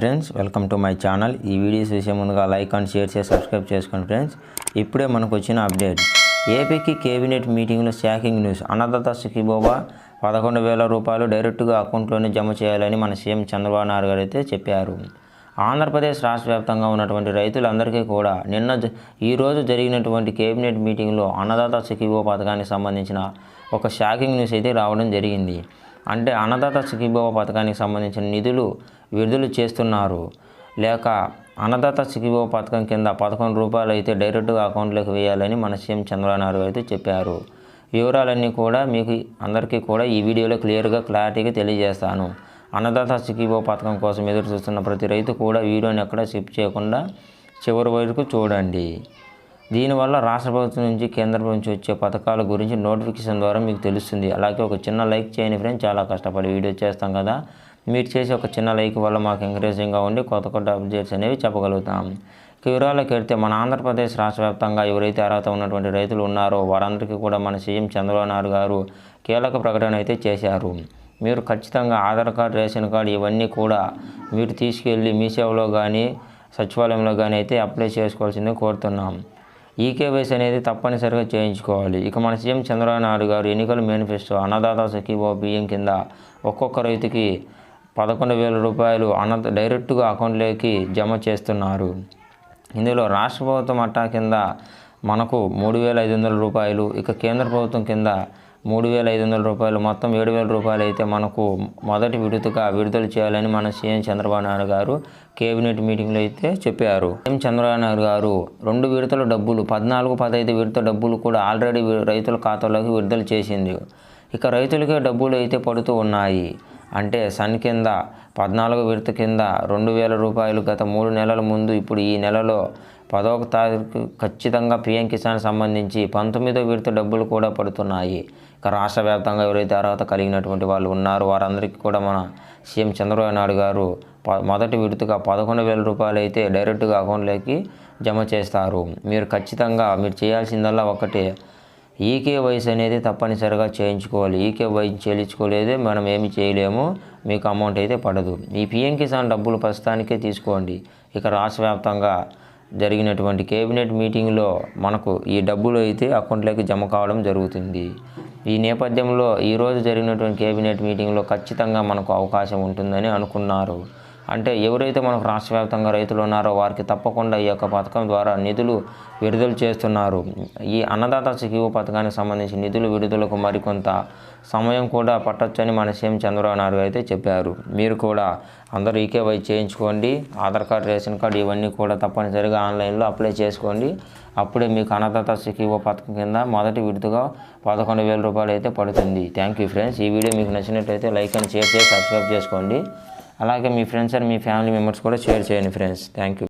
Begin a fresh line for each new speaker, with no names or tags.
Friends welcome to my channel. ఈ videos విషయం ముందుగా లైక్ అండ్ షేర్ చేసి సబ్స్క్రైబ్ చేసుకోండి ఫ్రెండ్స్. ఇప్పుడే మనకు వచ్చిన అప్డేట్. ఏపీకి కేబినెట్ మీటింగ్లో షాకింగ్ న్యూస్. అన్నదాత సుఖీబోబా పదకొండు వేల రూపాయలు డైరెక్ట్గా అకౌంట్లోనే జమ చేయాలని మన సీఎం చంద్రబాబు నాయుడు గారు అయితే చెప్పారు. ఆంధ్రప్రదేశ్ రాష్ట్ర వ్యాప్తంగా ఉన్నటువంటి రైతులందరికీ కూడా నిన్న ఈరోజు జరిగినటువంటి కేబినెట్ మీటింగ్లో అన్నదాత సుఖీబో పథకానికి సంబంధించిన ఒక షాకింగ్ న్యూస్ అయితే రావడం జరిగింది. అంటే అన్నదాత సుఖీభవ పథకానికి సంబంధించిన నిధులు విడుదల చేస్తున్నారు. లేక అన్నదాత సుఖీభవ పథకం కింద పదకొండు రూపాయలు అయితే డైరెక్ట్గా అకౌంట్లోకి వేయాలని మన సీఎం చంద్రబాబు నాయుడు అయితే చెప్పారు. వివరాలన్నీ కూడా మీకు అందరికీ కూడా ఈ వీడియోలో క్లియర్గా క్లారిటీగా తెలియజేస్తాను. అన్నదాత సుఖీభవ పథకం కోసం ఎదురు చూస్తున్న ప్రతి రైతు కూడా వీడియోని ఎక్కడ స్కిప్ చేయకుండా చివరి వరకు చూడండి. దీనివల్ల రాష్ట్ర ప్రభుత్వం నుంచి కేంద్ర ప్రభుత్వం నుంచి వచ్చే పథకాల గురించి నోటిఫికేషన్ ద్వారా మీకు తెలుస్తుంది. అలాగే ఒక చిన్న లైక్ చేయని ఫ్రెండ్స్. చాలా కష్టపడి వీడియో చేస్తాం కదా. మీరు చేసే ఒక చిన్న లైక్ వల్ల మాకు ఎంకరేజింగ్గా ఉండి కొత్త కొత్త అప్డేట్స్ అనేవి చెప్పగలుగుతాం. వివరాలకు వెళ్తే మన ఆంధ్రప్రదేశ్ రాష్ట్ర వ్యాప్తంగా ఎవరైతే అర్హత ఉన్నటువంటి రైతులు ఉన్నారో వారందరికీ కూడా మన సీఎం చంద్రబాబు నాయుడు గారు కీలక ప్రకటన అయితే చేశారు. మీరు ఖచ్చితంగా ఆధార్ కార్డు రేషన్ కార్డు ఇవన్నీ కూడా మీరు తీసుకెళ్ళి మీ సేవలో కానీ సచివాలయంలో కానీ అయితే అప్లై చేసుకోవాల్సిందే కోరుతున్నాం. ఈకేవైసీ అనేది తప్పనిసరిగా చేయించుకోవాలి. ఇక మన సీఎం చంద్రబాబు నాయుడు గారు ఎన్నికల మేనిఫెస్టో అన్నదాత సఖీబో బియ్యం కింద ఒక్కొక్క రైతుకి పదకొండు వేల రూపాయలు అన్న డైరెక్ట్గా అకౌంట్లోకి జమ చేస్తున్నారు. ఇందులో రాష్ట్ర ప్రభుత్వం అట్టా కింద మనకు మూడు వేల ఐదు వందల రూపాయలు ఇక కేంద్ర ప్రభుత్వం కింద మూడు వేల ఐదు వందల రూపాయలు. మొత్తం ఏడు వేల రూపాయలు అయితే మనకు మొదటి విడతగా విడుదల చేయాలని మన సీఎం చంద్రబాబు నాయుడు గారు కేబినెట్ మీటింగ్లో అయితే చెప్పారు. సీఎం చంద్రబాబు నాయుడు గారు రెండు విడతల డబ్బులు పద్నాలుగు పదహైదు విడత డబ్బులు కూడా ఆల్రెడీ రైతుల ఖాతాలోకి విడుదల చేసింది. ఇక రైతులకే డబ్బులు అయితే పడుతూ ఉన్నాయి. అంటే సన్ కింద పద్నాలుగు విడత కింద రెండు వేల రూపాయలు గత మూడు నెలల ముందు ఇప్పుడు ఈ నెలలో పదవ తారీఖు ఖచ్చితంగా పిఎం కిసాన్ సంబంధించి పంతొమ్మిదో విడత డబ్బులు కూడా పడుతున్నాయి. ఇక రాష్ట్ర వ్యాప్తంగా ఎవరైతే అర్హత కలిగినటువంటి వాళ్ళు ఉన్నారో వారందరికీ కూడా మన సీఎం చంద్రబాబు నాయుడు గారు ప మొదటి విడతగా పదకొండు వేల రూపాయలు అయితే డైరెక్ట్గా అకౌంట్లోకి జమ చేస్తారు. మీరు ఖచ్చితంగా మీరు చేయాల్సిందల్లా ఒకటే ఈకేవైసీ అనేది తప్పనిసరిగా చేయించుకోవాలి. ఈకేవైసీ చెల్లించుకోలేదే మనం ఏమి చేయలేము. మీకు అమౌంట్ అయితే పడదు. ఈ పిఎం కిసాన్ డబ్బులు ప్రస్తుతానికే తీసుకోండి. ఇక రాష్ట్ర వ్యాప్తంగా జరిగినటువంటి కేబినెట్ మీటింగ్లో మనకు ఈ డబ్బులు అయితే అకౌంట్లోకి జమ కావడం జరుగుతుంది. ఈ నేపథ్యంలో ఈరోజు జరిగినటువంటి కేబినెట్ మీటింగ్లో ఖచ్చితంగా మనకు అవకాశం ఉంటుందని అనుకున్నారు. అంటే ఎవరైతే మనకు రాష్ట్ర వ్యాప్తంగా రైతులు ఉన్నారో వారికి తప్పకుండా ఈ యొక్క పథకం ద్వారా నిధులు విడుదల చేస్తున్నారు. ఈ అన్నదాత సుఖీవ పథకానికి సంబంధించి నిధులు విడుదలకు మరికొంత సమయం కూడా పట్టొచ్చని మన సీఎం చంద్రబాబు నాయుడు అయితే చెప్పారు. మీరు కూడా అందరూ ఈకేవై చేయించుకోండి. ఆధార్ కార్డు రేషన్ కార్డు ఇవన్నీ కూడా తప్పనిసరిగా ఆన్లైన్లో అప్లై చేసుకోండి. అప్పుడే మీకు అన్నదాత సుఖీవ పథకం కింద మొదటి విడుదల పదకొండు వేల రూపాయలు అయితే పడుతుంది. Thank you friends. ఈ వీడియో మీకు నచ్చినట్లయితే లైక్ అండ్ షేర్ చేసి సబ్స్క్రైబ్ చేసుకోండి. అలాగే మీ ఫ్రెండ్స్ అండ్ మీ ఫ్యామిలీ మెంబర్స్ కూడా షేర్ చేయండి ఫ్రెండ్స్ థ్యాంక్ యూ